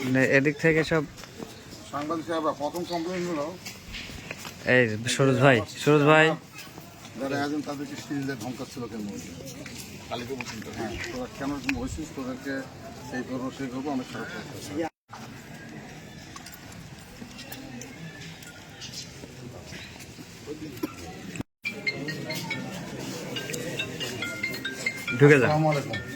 মানে এদিক থেকে সব সাংবাদিক প্রথম কমপ্লেন হলো এই সুরজ ভাই সুরজ ভাই। যারা তাদেরকে সিরিজে ধমকাচ্ছিল কেন কালীকে বলছেন তো, হ্যাঁ তোরা কেন হয়েছিস? তোদেরকে করব সেই করব অনেক খারাপ ঢুকে যান আসসালামু আলাইকুম।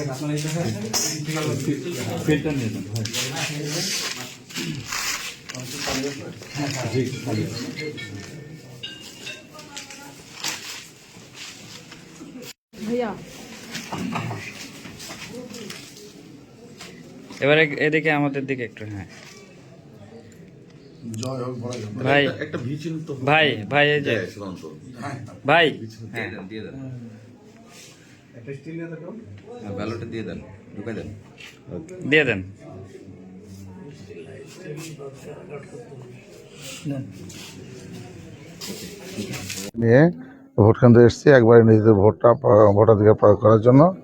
তো भैया এবারে এদিকে আমাদের দিকে একটু হ্যাঁ। জয় হোক বড় হোক। ভাই ভাই ভাই এই যে। ভাই দেন হ্যাঁ, ব্যালটে দিয়ে দেন ঢুকে দেন। দিয়ে দেন। নিয়ে ভোট কেন্দ্রে এসেছি একবারে নিজেদের ভোটটা ভোটাধিকার প্রয়োগ করার জন্য।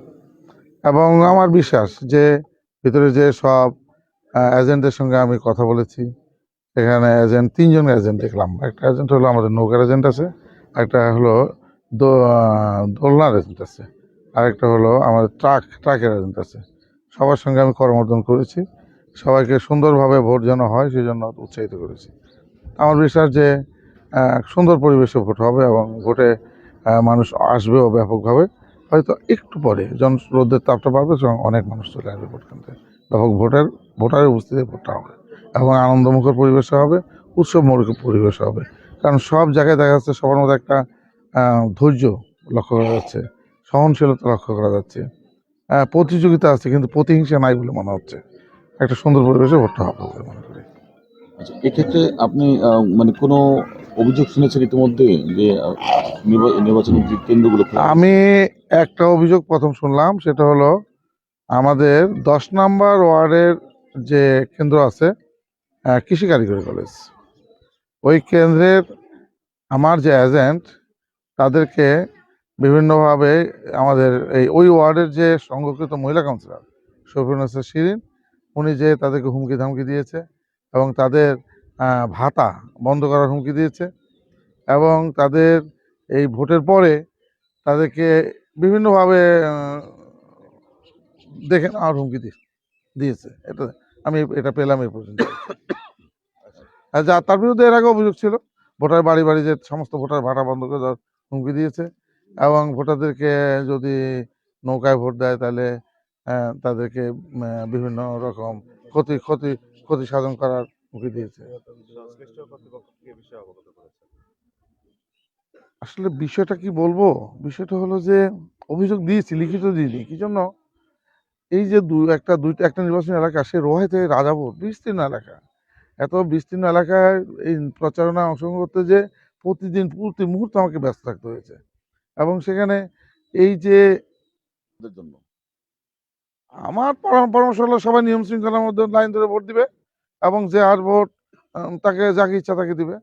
এবং আমার বিশ্বাস যে ভিতরে যে সব এজেন্টের সঙ্গে আমি কথা বলেছি এখানে এজেন্ট তিনজন এজেন্ট দেখলাম। একটা এজেন্ট হলো আমাদের নৌকার এজেন্ট আছে একটা হলো দো- দোলনার এজেন্ট আছে। আরেকটা হলো আমাদের ট্রাক, ট্রাকের এজেন্ট আছে। সবার সঙ্গে আমি করমর্দন করেছি। সবাইকে সুন্দরভাবে ভোট যেন হয় সেই জন্য উৎসাহিত করেছি। আমার বিশ্বাস যে সুন্দর পরিবেশে ভোট হবে এবং ভোটে মানুষ আসবেও ব্যাপকভাবে। হয়তো একটু পরে, জন রোদের তাপটা বাড়বে এবং অনেক মানুষ চলে আসবে ভোট কেন্দ্রে ব্যাপক ভোটের, ভোটারের উপস্থিতিতে ভোটটা হবে এবং আনন্দমুখর পরিবেশ হবে, উৎসবমুখর পরিবেশ হবে। কারণ সব জায়গায় দেখা যাচ্ছে সবার মধ্যে একটা ধৈর্য লক্ষ্য করা যাচ্ছে। সহনশীলতা লক্ষ্য করা যাচ্ছে। আহ, প্রতিযোগিতা আছে কিন্তু প্রতিহিংসা নাই বলে মনে হচ্ছে। একটা সুন্দর পরিবেশে ভোটটা হবে বলে মনে করি। আচ্ছা এক্ষেত্রে আপনি মানে কোনো অভিযোগ শুনেছেন ইতিমধ্যে যে নির্বাচনী কেন্দ্রগুলো আমি একটা অভিযোগ প্রথম শুনলাম সেটা হলো আমাদের দশ নম্বর ওয়ার্ডের যে কেন্দ্র আছে কৃষি কারিগরি কলেজ। ওই কেন্দ্রের আমার যে এজেন্ট তাদেরকে বিভিন্নভাবে আমাদের এই, ওই ওয়ার্ডের যে সংরক্ষিত মহিলা কাউন্সিলর শফিউন্নেসা শিরিন, উনি যে তাদেরকে হুমকি ধামকি দিয়েছে এবং তাদের ভাতা বন্ধ করার হুমকি দিয়েছে এবং তাদের এই ভোটের পরে তাদেরকে বিভিন্নভাবে দেখে নেওয়ার হুমকি দিয়ে- দিয়েছে। এটা আমি, এটা পেলাম এই পর্যন্ত। আর যা, তার বিরুদ্ধে এর আগে অভিযোগ ছিল, ভোটার বাড়ি বাড়ি যে সমস্ত ভোটার ভাড়া বন্ধ করে দেওয়ার হুমকি দিয়েছে। এবং ভোটারদেরকে যদি নৌকায় ভোট দেয়, তাহলে তাদেরকে বিভিন্ন রকম ক্ষতি ক্ষতি ক্ষতি সাধন করার হুমকি দিয়েছে। আসলে বিষয়টা কি বলব? বিষয়টা হলো যে, অভিযোগ দিয়েছি, লিখিত দিইনি। কি জন্য? এই যে দু, একটা, দুইটা, একটা নির্বাচনী এলাকা, সে রোহাই থেকে রাজাপুর বিস্তীর্ণ এলাকা। এত বিস্তীর্ণ এলাকায় এই প্রচারণায় অংশগ্রহণ করতে যে, প্রতিদিন, প্রতি মুহূর্তে আমাকে ব্যস্ত থাকতে হয়েছে। এবং সেখানে এই যে জন্য। আমার পরামর্শ হলো সবাই নিয়ম শৃঙ্খলার মধ্যে লাইন ধরে ভোট দিবে এবং যে আর ভোট তাকে যাকে ইচ্ছা তাকে দিবে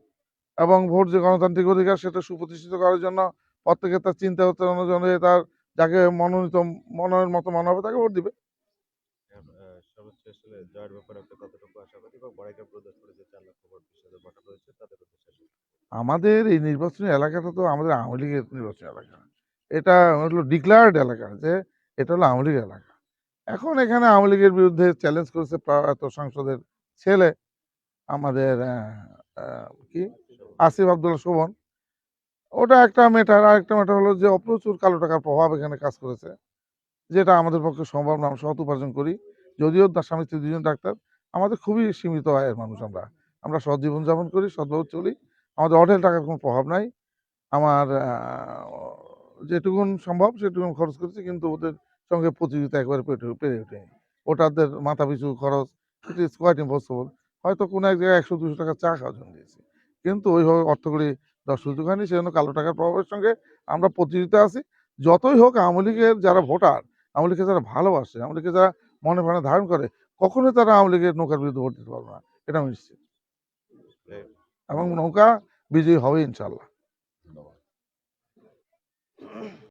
এবং ভোট যে গণতান্ত্রিক অধিকার সেটা সুপ্রতিষ্ঠিত করার জন্য প্রত্যেকে তার চিন্তা অনুযায়ী তার যাকে মনোনীত মনের মতো মনে হবে তাকে ভোট দিবে। জয়ের ব্যাপারে আপনি কতটুকু আশাবাদী প্রদেশ চার লক্ষ ভোট তাদের উদ্দেশ্যে আমাদের এই নির্বাচনী এলাকাটা তো আমাদের আওয়ামী লীগের নির্বাচনী এলাকা। এটা হলো ডিক্লায়ার্ড এলাকা যে এটা হলো আওয়ামী লীগের এলাকা। এখন এখানে আওয়ামী লীগের বিরুদ্ধে চ্যালেঞ্জ করেছে প্রয়াত সংসদের ছেলে আমাদের কি? আসিফ আবদুল্লাহ শোভন। ওটা একটা ম্যাটার আর একটা ম্যাটার হলো যে অপ্রচুর কালো টাকার প্রভাব এখানে কাজ করেছে। যেটা আমাদের পক্ষে সম্ভব না, আমরা সৎ উপার্জন করি। যদিও তার স্বামী স্ত্রী দুজন ডাক্তার, আমাদের খুবই সীমিত আয়ের মানুষ আমরা। আমরা সৎ জীবনযাপন করি, সৎভাবে চলি। আমাদের অঢেল টাকার কোনো প্রভাব নাই। আমার যেটুকুন সম্ভব সেটুকুন খরচ করেছি, কিন্তু ওদের সঙ্গে প্রতিযোগিতা একবারে পেটে, পেরে ওঠেনি ভোটারদের মাথা পিছু খরচ ইট ইজ কোয়াইট ইম্পসিবল হয়তো কোনো এক জায়গায় একশো, দুশো টাকা চা খাওয়ার জন্য দিয়েছি। কিন্তু ওইভাবে অর্থকরী দেওয়ার সুযোগ হয়নি, সেজন্য কালো টাকার প্রভাবের সঙ্গে আমরা প্রতিযোগিতা আছি। যতই হোক আওয়ামী লীগের যারা ভোটার, আওয়ামী লীগকে যারা ভালোবাসে, আওয়ামী লীগকে যারা মনে প্রাণে ধারণ করে কখনোই তারা আওয়ামী লীগের নৌকার বিরুদ্ধে ভোট দিতে পারবে না। এটা আমি নিশ্চিত। এবং নৌকা বিজয়ী হবে ইনশাল্লাহ